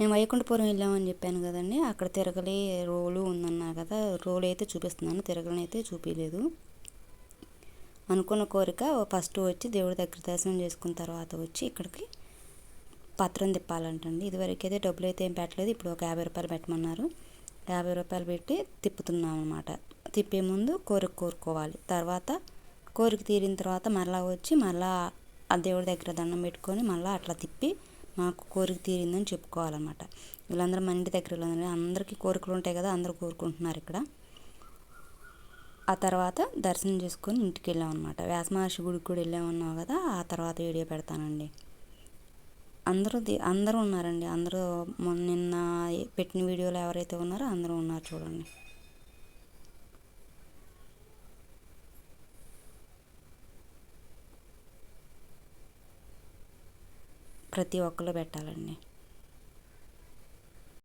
నేను వైకుంఠపురం వెళ్ళామని చెప్పాను కదండి. అక్కడ తిరగలి రోలు ఉందన్నా కదా రోలు అయితే చూపిస్తున్నాను. తిరగలని అయితే చూపించలేదు అనుకున్న కోరిక ఫస్ట్ వచ్చి దేవుడి దగ్గర దర్శనం చేసుకున్న తర్వాత వచ్చి ఇక్కడికి పత్రం తిప్పాలంటండి. ఇదివరకు అయితే డబ్బులు అయితే ఏం పెట్టలేదు ఇప్పుడు ఒక యాభై రూపాయలు పెట్టమన్నారు. యాభై రూపాయలు పెట్టి తిప్పుతున్నాం అనమాట తిప్పే ముందు కోరిక కోరుకోవాలి. తర్వాత కోరిక తీరిన తర్వాత మళ్ళీ వచ్చి మళ్ళీ ఆ దేవుడి దగ్గర దండం పెట్టుకొని మళ్ళీ అట్లా తిప్పి నాకు కోరిక తీరిందని చెప్పుకోవాలన్నమాట. వీళ్ళందరూ మన ఇంటి దగ్గర అందరికీ కోరికలు ఉంటాయి కదా అందరూ కోరుకుంటున్నారు ఇక్కడ. ఆ తర్వాత దర్శనం చేసుకొని ఇంటికి వెళ్ళాం అనమాట వ్యాసమహర్షి గుడికి కూడా వెళ్ళామన్నావు కదా ఆ తర్వాత వీడియో పెడతానండి. అందరూ అందరూ ఉన్నారండి. అందరూ నిన్న పెట్టిన వీడియోలో ఎవరైతే ఉన్నారో అందరూ ఉన్నారు చూడండి. ప్రతి ఒక్కరు పెట్టాలండి.